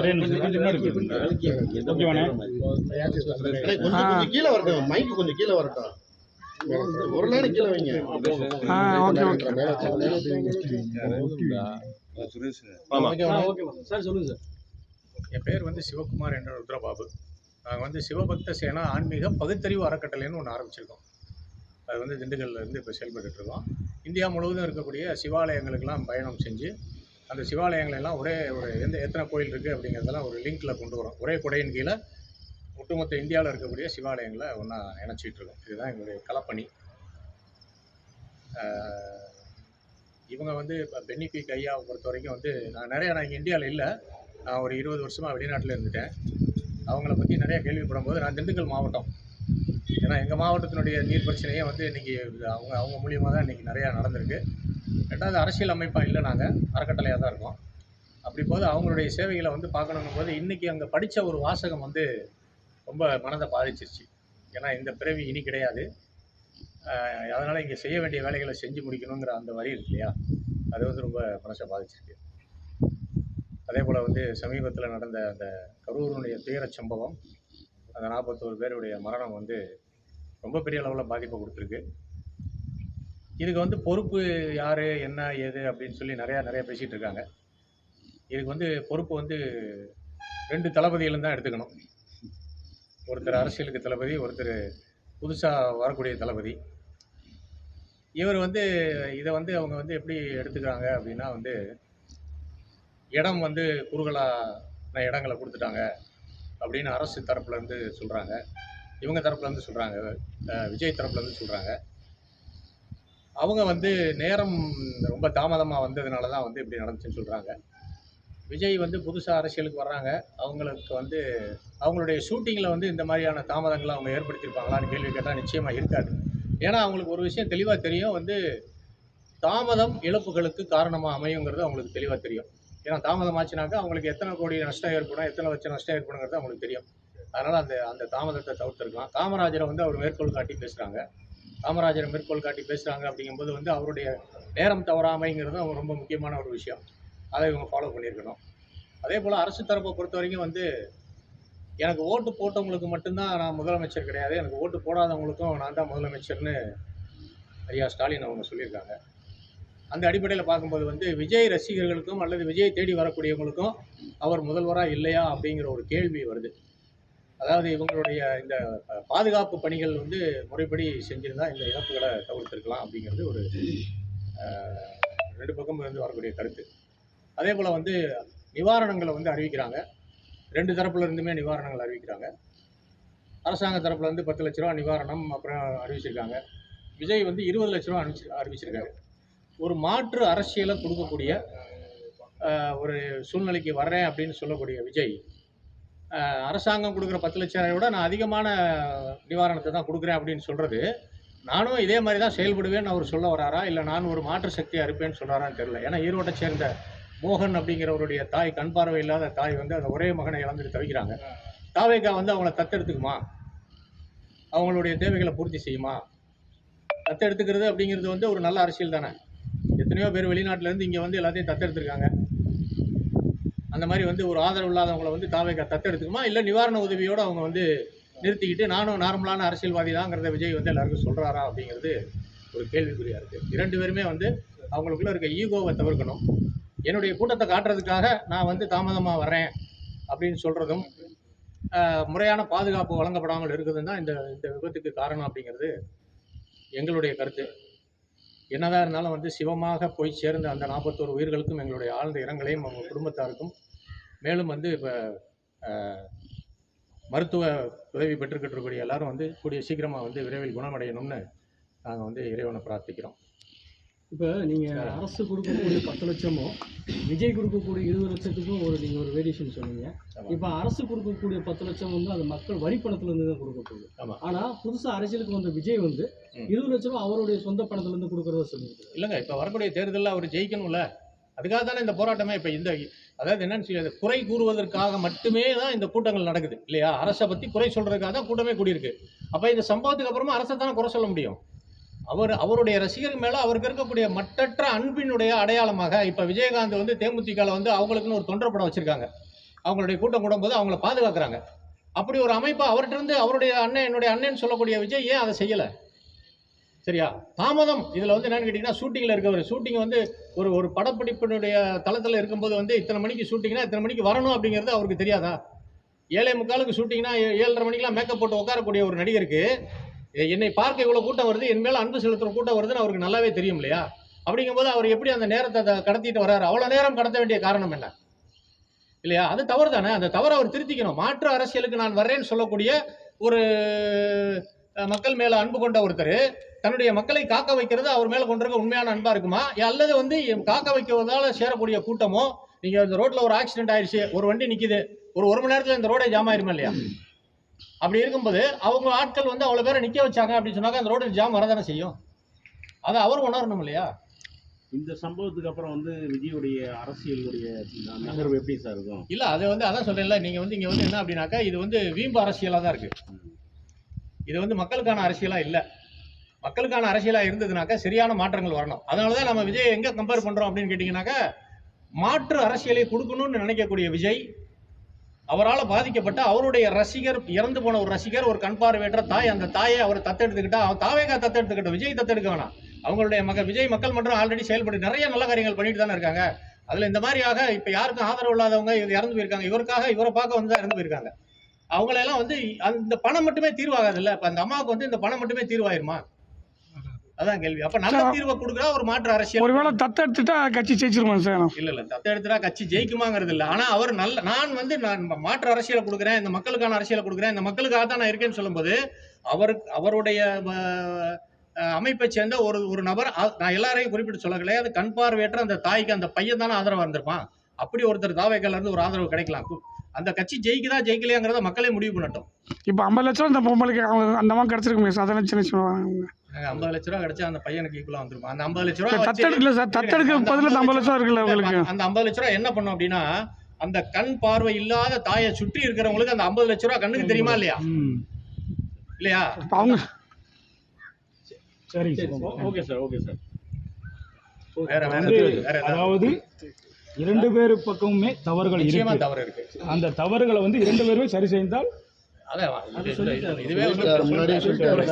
ஒரே நிமிஷம் கொஞ்சம் முன்னாடி போயிருங்க. ஓகேவாண்ணே? அண்ணே, கொஞ்சம் கொஞ்சம் கீழே வரட்டும். மைக்கு கொஞ்சம் கீழே வரட்டும். ஒரு லைன் கீழே வைங்க. ஆ ஓகே ஓகே. ஆமா. சார் சொல்லுங்க சார். என் பேர் வந்து சிவகுமார் என்ற ருத்ரபாபு. நாங்கள் வந்து சிவபக்த சேனா ஆன்மீக பகுத்தறிவு அறக்கட்டளைன்னு ஒன்று ஆரம்பிச்சிருக்கோம். அது வந்து திண்டுக்கல்ல இருந்து இப்போ செயல்பட்டுட்டு இருக்கோம். இந்தியா முழுவதும் இருக்கக்கூடிய சிவாலயங்களுக்கெல்லாம் பயணம் செஞ்சு அந்த சிவாலயங்கள் எல்லாம் ஒரே ஒரு எந்த எத்தனை கோயில் இருக்குது அப்படிங்கிறதெல்லாம் ஒரு லிங்க்கில் கொண்டு வரோம். ஒரே குடையின் கீழே ஒட்டுமொத்த இந்தியாவில் இருக்கக்கூடிய சிவாலயங்களை ஒன்றா இணைச்சிட்டு இதுதான் எங்களுடைய களப்பணி. இவங்க வந்து இப்போ பென்னிபி ஐயாவை பொறுத்த வரைக்கும் வந்து நான் நிறைய நான் இங்கே இந்தியாவில் இல்லை. நான் ஒரு இருபது வருஷமாக வெளிநாட்டில் இருந்துட்டேன். அவங்கள பற்றி நிறையா கேள்விப்படும் போது நான் திண்டுக்கல் மாவட்டம். ஏன்னா எங்கள் மாவட்டத்தினுடைய நீர் பிரச்சனையே வந்து இன்றைக்கி அவங்க அவங்க மூலியமாக தான் இன்றைக்கி நிறையா நடந்திருக்கு. ரெண்டாவது அரசியல் அமைப்பாக இல்லை நாங்கள் அறக்கட்டளையாக தான் இருக்கோம். அப்படி போது அவங்களுடைய சேவைகளை வந்து பார்க்கணுங்கும் போது இன்றைக்கி அங்கே படித்த ஒரு வாசகம் வந்து ரொம்ப மனதை பாதிச்சிருச்சு. ஏன்னா இந்த பிறவி இனி கிடையாது. அதனால் இங்கே செய்ய வேண்டிய வேலைகளை செஞ்சு முடிக்கணுங்கிற அந்த வரி இருக்கு இல்லையா? அது வந்து ரொம்ப மனசை பாதிச்சிருக்கு. அதே போல் வந்து சமீபத்தில் நடந்த அந்த கரூருடைய துயரச் சம்பவம் அந்த நாற்பத்தோரு பேருடைய மரணம் வந்து ரொம்ப பெரிய அளவில் பாதிப்பை கொடுத்துருக்கு. இதுக்கு வந்து பொறுப்பு யார் என்ன ஏது அப்படின்னு சொல்லி நிறையா நிறையா பேசிகிட்டு இருக்காங்க. இதுக்கு வந்து பொறுப்பு வந்து ரெண்டு தளபதிகளும் தான் எடுத்துக்கணும். ஒருத்தர் அரசியலுக்கு தளபதி ஒருத்தர் புதுசாக வரக்கூடிய தளபதி. இவர் வந்து இதை வந்து அவங்க வந்து எப்படி எடுத்துக்கிறாங்க அப்படின்னா வந்து இடம் வந்து குறுகலான இடங்களை கொடுத்துட்டாங்க அப்படின்னு அரசு தரப்புலேருந்து சொல்கிறாங்க இவங்க தரப்புலேருந்து சொல்கிறாங்க விஜய் தரப்புலேருந்து சொல்கிறாங்க அவங்க வந்து நேரம் ரொம்ப தாமதமாக வந்ததுனால தான் வந்து இப்படி நடந்துச்சுன்னு சொல்கிறாங்க விஜய் வந்து புதுசாக அரசியலுக்கு வர்றாங்க. அவங்களுக்கு வந்து அவங்களுடைய ஷூட்டிங்கில் வந்து இந்த மாதிரியான தாமதங்களை அவங்க ஏற்படுத்தியிருப்பாங்களான்னு கேள்வி கேட்டால் நிச்சயமாக இருக்காது. ஏன்னா அவங்களுக்கு ஒரு விஷயம் தெளிவாக தெரியும். வந்து தாமதம் இழப்புகளுக்கு காரணமாக அமையுங்கிறது அவங்களுக்கு தெளிவாக தெரியும். ஏன்னா தாமதம் ஆச்சுனாக்கா அவங்களுக்கு எத்தனை கோடி நஷ்டம் ஏற்படும் எத்தனை லட்சம் நஷ்டம் ஏற்படுங்கிறது அவங்களுக்கு தெரியும். அதனால் அந்த அந்த தாமதத்தை தவிர்த்துருக்கலாம். காமராஜரை வந்து அவர் மேற்கோள் காட்டி பேசுகிறாங்க காமராஜரை மேற்கோள் காட்டி பேசுகிறாங்க அப்படிங்கும்போது வந்து அவருடைய நேரம் தவறாமைங்கிறது அவங்க ரொம்ப முக்கியமான ஒரு விஷயம். அதை இவங்க ஃபாலோ பண்ணியிருக்கணும். அதே போல் அரசு தரப்பை பொறுத்த வரைக்கும் வந்து எனக்கு ஓட்டு போட்டவங்களுக்கு மட்டும்தான் நான் முதலமைச்சர் கிடையாது. எனக்கு ஓட்டு போடாதவங்களுக்கும் நான் தான் முதலமைச்சர்னு ஐயா ஸ்டாலின் அவங்க சொல்லியிருக்காங்க. அந்த அடிப்படையில் பார்க்கும்போது வந்து விஜய் ரசிகர்களுக்கும் அல்லது விஜய் தேடி வரக்கூடியவங்களுக்கும் அவர் முதல்வராக இல்லையா அப்படிங்கிற ஒரு கேள்வி வருது. அதாவது இவங்களுடைய இந்த பாதுகாப்பு பணிகள் வந்து முறைப்படி செஞ்சிருந்தா இந்த இழப்புகளை தவிர்த்திருக்கலாம் அப்படிங்கிறது ஒரு ரெண்டு பக்கம் இருந்து வரக்கூடிய கருத்து. அதே போல் வந்து நிவாரணங்களை வந்து அறிவிக்கிறாங்க. ரெண்டு தரப்புல இருந்துமே நிவாரணங்கள் அறிவிக்கிறாங்க. அரசாங்க தரப்புல இருந்து பத்து லட்ச ரூபா நிவாரணம் அப்புறம் அறிவிச்சிருக்காங்க. விஜய் வந்து இருபது லட்ச ரூபா அனுப்பிச்சு அறிவிச்சிருக்காரு. ஒரு மாற்று அரசியலை கொடுக்கக்கூடிய ஒரு சூழ்நிலைக்கு வர்றேன் அப்படின்னு சொல்லக்கூடிய விஜய் அரசாங்கம் கொடுக்குற பத்து லட்சம் விட நான் அதிகமான நிவாரணத்தை தான் கொடுக்குறேன் அப்படின்னு சொல்கிறது நானும் இதே மாதிரி தான் செயல்படுவேன்னு அவர் சொல்ல வராரா? இல்லை நான் ஒரு மாற்று சக்தியாக இருப்பேன்னு சொல்கிறாரான்னு தெரியல. ஏன்னா ஈரோட்டை சேர்ந்த மோகன் அப்படிங்கிறவருடைய தாய் கண் பார்வை இல்லாத தாய் வந்து அந்த ஒரே மகனை இழந்துட்டு தவிக்கிறாங்க. தாவேக்கா வந்து அவங்கள தத்தெடுத்துக்குமா? அவங்களுடைய தேவைகளை பூர்த்தி செய்யுமா? தத்தெடுத்துக்கிறது அப்படிங்கிறது வந்து ஒரு நல்ல அரசியல் தானே. எத்தனையோ பேர் வெளிநாட்டிலேருந்து இங்கே வந்து எல்லாத்தையும் தத்தெடுத்துருக்காங்க. அந்த மாதிரி வந்து ஒரு ஆதரவு இல்லாதவங்களை வந்து தாவேக்கா தத்தெடுத்துக்குமா? இல்லை நிவாரண உதவியோடு அவங்க வந்து நிறுத்திக்கிட்டு நானும் நார்மலான அரசியல்வாதி தாங்கிறத விஜய் வந்து எல்லாருக்கும் சொல்கிறாரா அப்படிங்கிறது ஒரு கேள்விக்குறியாக இருக்குது இரண்டு பேருமே வந்து அவங்களுக்குள்ள இருக்க ஈகோவை தவிர்க்கணும். என்னுடைய கூட்டத்தை காட்டுறதுக்காக நான் வந்து தாமதமாக வரேன் அப்படின்னு சொல்கிறதும் முறையான பாதுகாப்பு வழங்கப்படாமல் இருக்குதுன்னு தான் இந்த இந்த விபத்துக்கு காரணம் அப்படிங்கிறது எங்களுடைய கருத்து. என்னதான் இருந்தாலும் வந்து சிவமாக போய் சேர்ந்த அந்த நாற்பத்தோரு உயிர்களுக்கும் எங்களுடைய ஆழ்ந்த இரங்கலையும் அவங்க குடும்பத்தாருக்கும் மேலும் வந்து இப்போ மருத்துவ உதவி பெற்றுக்கிட்டு இருக்கக்கூடிய எல்லாரும் வந்து கூடிய சீக்கிரமாக வந்து விரைவில் குணமடையணும்னு நாங்கள் வந்து இறைவனை பிரார்த்திக்கிறோம் இப்போ நீங்கள் அரசு கொடுக்கக்கூடிய பத்து லட்சமும் விஜய் கொடுக்கக்கூடிய இருபது லட்சத்துக்கும் ஒரு நீங்கள் ஒரு வேரியேஷன் சொன்னீங்க. இப்போ அரசு கொடுக்கக்கூடிய பத்து லட்சம் வந்து அது மக்கள் வரி பணத்துல இருந்து தான் கொடுக்க போகுது ஆமா. ஆனால் புதுசாக அரசியலுக்கு வந்த விஜய் வந்து. இருபது லட்ச ரூபா அவருடைய சொந்த பணத்துல இருந்து கொடுக்கறதா சொல்லியிருக்காரு இல்லைங்க இப்போ வரக்கூடிய தேர்தலில் அவர் ஜெயிக்கணும்ல அதுக்காக தானே இந்த போராட்டமே இப்போ இந்த அதாவது என்னன்னு சொல்லி குறை கூறுவதற்காக மட்டுமே தான் இந்த கூட்டங்கள் நடக்குது இல்லையா? அரசை பற்றி குறை சொல்றதுக்காக தான் கூட்டமே கூடியிருக்கு. அப்போ இந்த சம்பவத்துக்கு அப்புறமா அரசை தானே குறை சொல்ல முடியும்? அவர் அவருடைய ரசிகர் மேலே அவருக்கு இருக்கக்கூடிய மட்டற்ற அன்பினுடைய அடையாளமாக இப்போ விஜயகாந்த் வந்து தேமுதிகவில் வந்து அவங்களுக்குன்னு ஒரு தொண்டர் படம் வச்சிருக்காங்க. அவங்களுடைய கூட்டம் கூடும்போது அவங்கள பாதுகாக்கிறாங்க. அப்படி ஒரு அமைப்பு அவர்கிட்ட இருந்து அவருடைய அண்ணன் என்னுடைய அண்ணன் சொல்லக்கூடிய விஜய் ஏன் அதை செய்யலை? சரியா? தாமதம். இதில் வந்து என்னன்னு கேட்டிங்கன்னா ஷூட்டிங்கில் இருக்கவர். ஷூட்டிங் வந்து ஒரு ஒரு படப்பிடிப்பினுடைய தளத்தில் இருக்கும்போது வந்து இத்தனை மணிக்கு ஷூட்டிங்னா இத்தனை மணிக்கு வரணும் அப்படிங்கிறது அவருக்கு தெரியாதா? ஏழை முக்காலுக்கு ஷூட்டிங்னா ஏ- ஏழரை மணிக்கெலாம் மேக்கப் போட்டு உட்காரக்கூடிய ஒரு நடிகருக்கு என்னை பார்க்க இவ்வளோ கூட்டம் வருது என் மேலே அன்பு செலுத்துகிற கூட்டம் வருதுன்னு அவருக்கு நல்லாவே தெரியும் இல்லையா? அப்படிங்கும்போது அவர் எப்படி அந்த நேரத்தை கடத்திட்டு வர்றாரு அவ்வளோ நேரம் கடத்த வேண்டிய காரணம் என்ன? இல்லையா? அது தவறு தானே அந்த தவறை அவர் திருத்திக்கணும். மாற்று அரசியலுக்கு நான் வர்றேன்னு சொல்லக்கூடிய ஒரு மக்கள் மேலே அன்பு கொண்ட ஒருத்தர் தன்னுடைய மக்களை காக்க வைக்கிறது அவர் மேலே கொண்டிருக்க உண்மையான அன்பா இருக்குமா? அல்லது வந்து காக்க வைக்கிறதால சேரக்கூடிய கூட்டமோ? நீங்கள் இந்த ரோட்டில் ஒரு ஆக்சிடென்ட் ஆயிடுச்சு ஒரு வண்டி நிற்கிது ஒரு ஒரு மணி நேரத்தில் இந்த ரோடே ஜாம் ஆயிருமா இல்லையா? அப்படி இருக்கும்போது அவங்க ஆட்கள் வந்து அவ்வளோ பேரை நிற்க வச்சாங்க அப்படின்னு சொன்னாக்க அந்த ரோடு ஜாம் வரதானே செய்யும்? அதை அவர் உணரணும் இல்லையா? இந்த சம்பவத்துக்கு அப்புறம் வந்து விஜயுடைய அரசியலுடைய நகர்வு எப்படி சார் இருக்கும்? இல்ல அது வந்து அதான் சொல்றேன்ல நீங்க வந்து இங்க வந்து என்ன அப்படின்னாக்கா இது வந்து வீம்பு அரசியலா தான் இருக்கு. இது வந்து மக்களுக்கான அரசியலா இல்ல. மக்களுக்கான அரசியலாக இருந்ததுனாக்கா சரியான மாற்றங்கள் வரணும். அதனால தான் நம்ம விஜய் எங்கே கம்பேர் பண்ணுறோம் அப்படின்னு கேட்டிங்கனாக்கா மாற்று அரசியலை கொடுக்கணும்னு நினைக்கக்கூடிய விஜய் அவரால் பாதிக்கப்பட்ட அவருடைய ரசிகர் இறந்து போன ஒரு ரசிகர் ஒரு கண் பார்வையற்ற தாய் அந்த தாயை அவர் தத்தெடுத்துக்கிட்டா அவன் தாவேகா தத்தெடுத்துக்கிட்ட விஜய் தத்தெடுக்க வேணாம் அவங்களுடைய மக விஜய் மக்கள் மன்றம் ஆல்ரெடி செயல்பட்டு நிறைய நல்ல காரியங்கள் பண்ணிட்டு தானே இருக்காங்க. அதில் இந்த மாதிரியாக இப்போ யாருக்கும் ஆதரவு இல்லாதவங்க இது இறந்து போயிருக்காங்க. இவருக்காக இவரை பார்க்க வந்து தான் இறந்து போயிருக்காங்க. அவங்களெல்லாம் வந்து அந்த பணம் மட்டுமே தீர்வாகாது இப்போ அந்த அம்மாவுக்கு வந்து இந்த பணம் மட்டுமே தீர்வாயிருமா? அதான் கேள்வி. அப்ப நல்ல தீர்வை கொடுக்குறா ஒரு மாற்று அரசியல். ஒருவேளை தத்தெடுத்துட்டா கட்சி ஜெயிச்சிருமா சார் இல்ல இல்ல. தத்த எடுத்துட்டா கட்சி ஜெயிக்குமாங்கிறது இல்ல. ஆனா அவர் நல்ல நான் வந்து நான் மாற்று அரசியலை கொடுக்குறேன் இந்த மக்களுக்கான அரசியலை கொடுக்குறேன் இந்த மக்களுக்காக தான் நான் இருக்கேன்னு சொல்லும்போது அவர் அவருடைய அமைப்பை சேர்ந்த ஒரு ஒரு நபர் நான் எல்லாரையும் குறிப்பிட்டு சொல்ல கிடையாது கண் பார்வையற்ற அந்த தாய்க்கு அந்த பையன் தானே ஆதரவா இருந்திருப்பான். அப்படி ஒருத்தர் தாவைக்கல்ல இருந்து ஒரு ஆதரவு கிடைக்கலாம். அந்த கட்சி ஜெயிக்குதா ஜெயிக்கலையாங்கிறத மக்களே முடிவு பண்ணட்டும். இப்போ ஐம்பது லட்சம் இந்த பொம்பளைக்கு அவங்க அந்த மாதிரி கிடச்சிருக்குமே சார் அதெல்லாம் சின்ன சொல்லுவாங்க ஐம்பது லட்ச ரூபா கிடைச்சா அந்த பையனுக்கு ஈக்குவலா வந்துருமா? அந்த ஐம்பது லட்ச ரூபா வச்சு- தத்தெடுக்கல சார் தத்தெடுக்க அந்த பதில் இந்த ஐம்பது லட்சம் இருக்குல்ல இல்ல, உங்களுக்கு? அந்த ஐம்பது லட்ச ரூபா என்ன பண்ணும் அப்படின்னா அந்த கண் பார்வை இல்லாத தாயை சுற்றி இருக்கிறவங்களுக்கு அந்த ஐம்பது லட்ச ரூபா கண்ணுக்கு தெரியுமா இல்லையா? இல்லையா? அவங்க சரி ஓகே சார் ஓகே சார். வேற வேற வந்து வேற ஏதாவது? அதாவது இரண்டு பேர் பக்கமுமே தவறுகள் இருக்கு. அந்த தவறுகளை வந்து இரண்டு பேருமே சரி செய்தால் அதான் இது- இது- இதுவே வந்து முன்னாடியே சொல்லிட்டாரு.